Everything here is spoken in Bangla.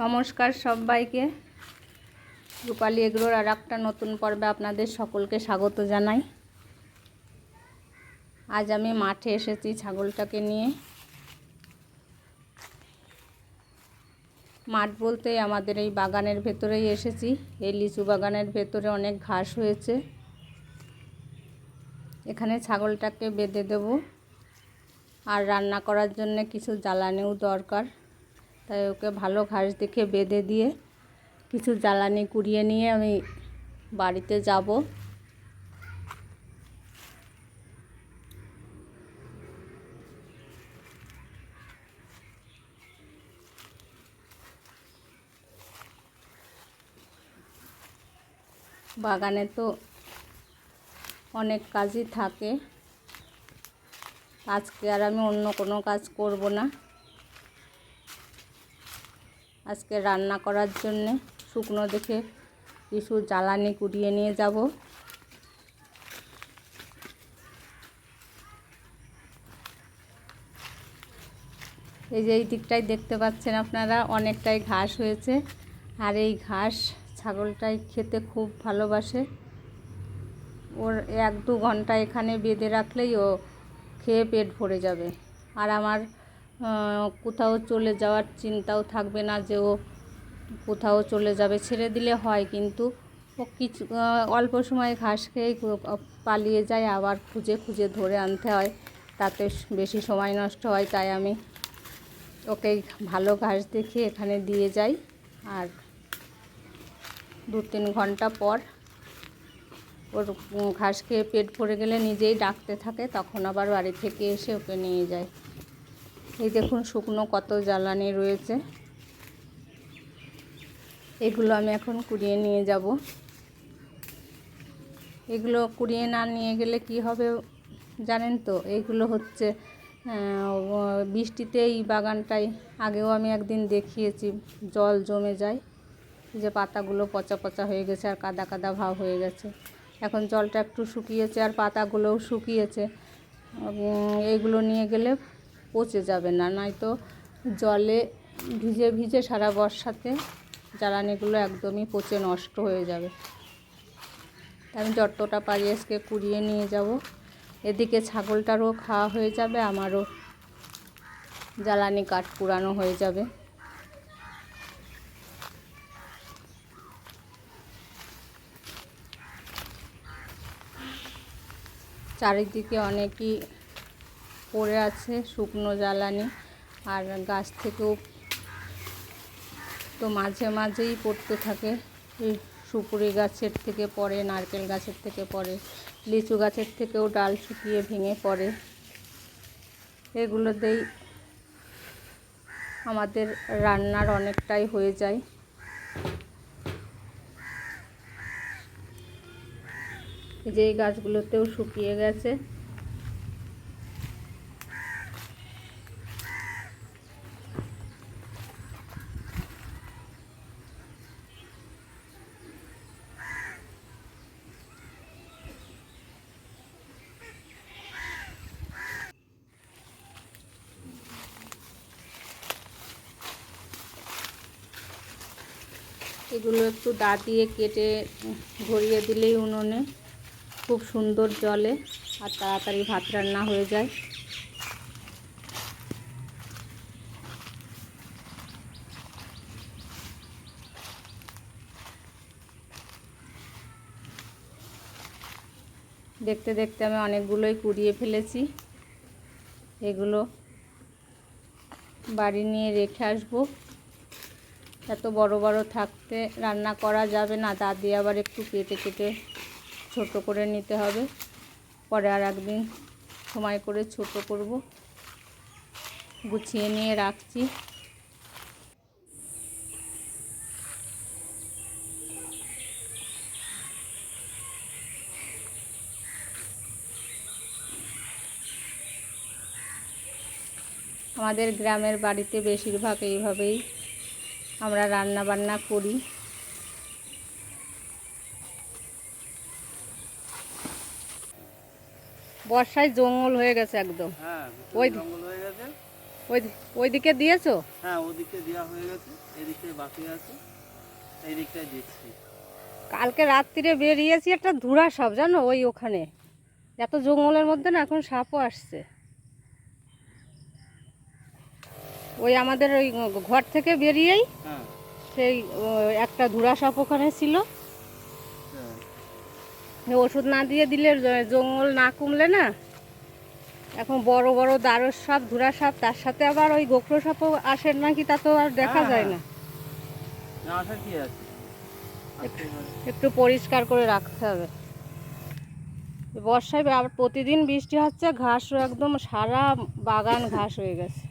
নমস্কার সবাইকে। রূপালী এগরোর আর একটা নতুন পর্বে আপনাদের সকলকে স্বাগত জানাই। আজ আমি মাঠে এসেছি ছাগলটাকে নিয়ে। মাঠ বলতে আমাদের এই বাগানের ভেতরেই এসেছি। এই লিচু বাগানের ভেতরে অনেক ঘাস হয়েছে। এখানে ছাগলটাকে বেঁধে দেব। আর রান্না করার জন্য কিছু জ্বালানিও দরকার। তাই ওকে ভালো ঘাস দেখে বেঁধে দিয়ে কিছু জ্বালানি কুড়িয়ে নিয়ে আমি বাড়িতে যাব। বাগানে তো অনেক কাজই থাকে। আজকে আর আমি অন্য কোনো কাজ করব না। আজকে রান্না করার জন্যে শুকনো দেখে কিছু জ্বালানি কুড়িয়ে নিয়ে যাব। এই যে এই দিকটাই দেখতে পাচ্ছেন আপনারা, অনেকটাই ঘাস হয়েছে। আর এই ঘাস ছাগলটাই খেতে খুব ভালোবাসে। ওর এক দু ঘণ্টা এখানে বেঁধে রাখলেই ও খেয়ে পেট ভরে যাবে। আর আমার কোথাও চলে যাওয়ার চিন্তাও থাকবে না যে ও কোথাও চলে যাবে, ছেড়ে দিলে হয় কিন্তু ও কিছু অল্প সময় ঘাস খেয়েই পালিয়ে যায়, আবার খুঁজে খুঁজে ধরে আনতে হয়, তাতে বেশি সময় নষ্ট হয়, তাই আমি ওকে ভালো ঘাস দেখে এখানে দিয়ে যাই, আর দু তিন ঘণ্টা পর ওর ঘাস খেয়ে পেট ভরে গেলে নিজেই ডাকতে থাকে, তখন আবার বাড়ি থেকে এসে ওকে নিয়ে যায়। এই দেখুন শুকনো কত জ্বালানি রয়েছে। এগুলো আমি এখন কুড়িয়ে নিয়ে যাব। এগুলো কুড়িয়ে না নিয়ে গেলে কি হবে জানেন তো? এইগুলো হচ্ছে বৃষ্টিতে এই বাগানটায় আগেও আমি একদিন দেখিয়েছি, জল জমে যায়, যে পাতাগুলো পচা পচা হয়ে গেছে আর কাদা কাদা ভাব হয়ে গেছে। এখন জলটা একটু শুকিয়েছে আর পাতাগুলোও শুকিয়েছে। এইগুলো নিয়ে গেলে পচে যাবে না, নয়তো জলে ভিজে ভিজে সারা বর্ষাতে জ্বালানিগুলো একদমই পচে নষ্ট হয়ে যাবে। আমি যতটা পারি আজকে কুড়িয়ে নিয়ে যাব। এদিকে ছাগলটারও খাওয়া হয়ে যাবে, আমারও জ্বালানি কাঠ পুরানো হয়ে যাবে। চারিদিকে অনেকই পড়ে আছে শুকনো জ্বালানি আর গাছ থেকেও তো মাঝে মাঝেই পড়তে থাকে। এই সুপুরি গাছের থেকে পড়ে, নারকেল গাছের থেকে পড়ে, লিচু গাছের থেকেও ডাল শুকিয়ে ভেঙে পড়ে। এগুলোতেই আমাদের রান্নার অনেকটাই হয়ে যায়। যে গাছগুলোতেও শুকিয়ে গেছে। এগুলো একটু দা দিয়ে কেটে ভরিয়ে দিলেই উনুনে খুব সুন্দর জলে আর তাড়াতাড়ি ভাত রান্না হয়ে যায়। দেখতে দেখতে আমি অনেকগুলোই কুড়িয়ে ফেলেছি। এগুলো বাড়ি নিয়ে রেখে আসব। এত বড় বড় থাকতে রান্না করা যাবে না, তা দিয়ে আবার একটু কেটে কেটে ছোট করে নিতে হবে। পরে আর একদিন সময় করে ছোট করব। গুছিয়ে নিয়ে রাখছি। আমাদের গ্রামের বাড়িতে বেশিরভাগ এইভাবেই আমরা রান্না বান্না করি। বর্ষায় জঙ্গল হয়ে গেছে একদম। হ্যাঁ ওই ওইদিকে দিয়েছ? হ্যাঁ ওদিকে দেওয়া হয়ে গেছে। এদিকে বাকি আছে। এই দিকটায় দিচ্ছি। কালকে রাত্রিরে বেরিয়েছি একটা ধুরা সাপ জানো? ওই ওখানে। এত জঙ্গলের মধ্যে না এখন সাপও আসছে। ওই আমাদের ওই ঘর থেকে বেরিয়েই হ্যাঁ সেই একটা ধুরা সাপ ওখানে ছিল হ্যাঁ। ওষুধ না দিয়ে দিলে জঙ্গল না কমলে না এখন বড় বড় দারস সাপ ধুরা সাপ তার সাথে আবার ওই গোখরো সাপও আসে নাকি তা তো আর দেখা হ্যাঁ, যায়। না। একটু পরিষ্কার করে রাখতে হবে বর্ষায় আবার প্রতিদিন বৃষ্টি হচ্ছে ঘাসও একদম সারা বাগান ঘাস হয়ে গেছে